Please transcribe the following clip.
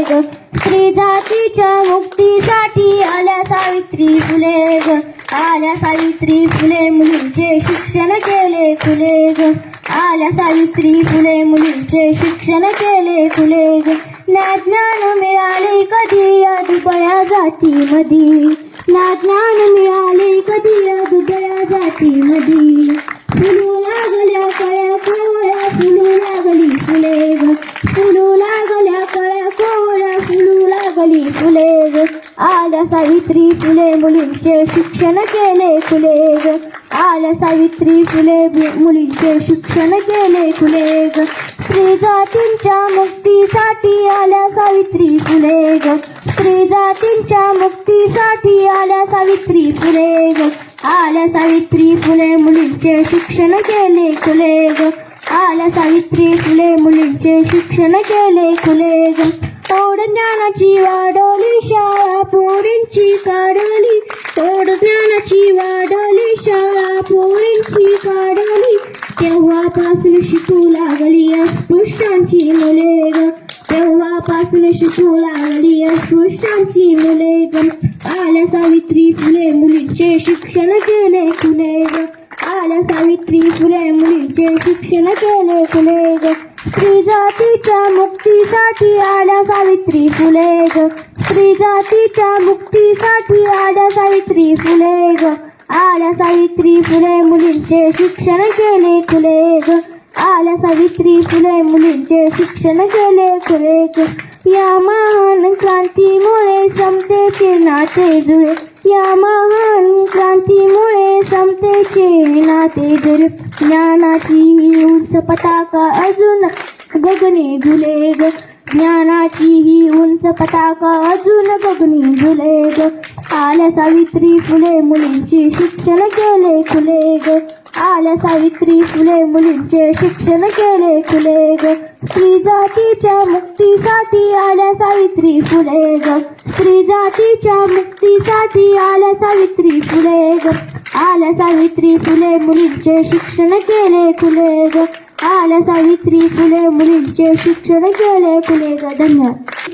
ग स्त्री जातीच्या मुक्तीसाठी आल्या सावित्री फुले ग आल्या सावित्री फुले मुलींचे शिक्षण केले फुले ग आल्या सावित्री फुले मुलींचे शिक्षण केले फुले ग ना ज्ञान मिळाले कधी या दुबळ्या जातीमधी? ना ज्ञान मिळाले कधी या दुबळ्या जातीमधी? मधी लागल्या कळ्या कोवळ्या फुलू लागली फुले ग फुलू लागल्या कळ्या कोवळ्या फुलू सावित्री फुले ग आल्या सावित्री फुले मुलींचे शिक्षण केले फुले ग आल्या सावित्री फुले मुलींचे शिक्षण केले फुले ग स्त्री जातींच्या मुक्तीसाठी आल्या सावित्री फुले ग स्त्री जातींच्या मुक्तीसाठी आल्या सावित्री फुले ग आल्या सावित्री फुले मुलींचे शिक्षण केले फुले ग आल्या सावित्री फुले मुलींचे शिक्षण केले खुले ग ओढ ज्ञानाची वाढवली शाळा पोरींची काढली. ओढ ज्ञानाची वाढवली शाळा पोरींची काढली. तेव्हापासून शिकू लागली अस्पृष्टांची मुले ग. तेव्हापासून शिकू लागली अस्पृष्टांची मुले ग. आल्या सावित्री फुले मुलींचे शिक्षण केले खुले ग. आल्या सावित्री फुले मुलींचे शिक्षण केले फुले ग स्त्री जातीच्या मुक्तीसाठी आल्या सावित्री फुले ग स्त्री जातीच्या मुक्तीसाठी आल्या सावित्री फुले ग आल्या सावित्री फुले मुलींचे शिक्षण केले फुले ग आल्या सावित्री फुले मुलींचे शिक्षण केले फुले ग या महान क्रांतीमुळे समतेचे नाते जुळे. या महान क्रांतीमुळे समतेचे नाते दर ज्ञानाची ही उंच पताका अजून गगने झुले ग. ज्ञानाची ही उंच पताका अजून गगनी झुले ग. आल्या सावित्री फुले मुलींचे शिक्षण केले खुले ग. आल्या सावित्री फुले मुलींचे शिक्षण केले खुले ग. स्त्री जातीच्या मुक्तीसाठी आल्या सावित्री फुले ग. स्त्री जातीच्या मुक्तीसाठी आल्या सावित्री फुले ग. आल्या सावित्री फुले मुलींचे शिक्षण केले फुले ग. आल्या सावित्री फुले मुलींचे शिक्षण केले फुले ग. धन्यवाद.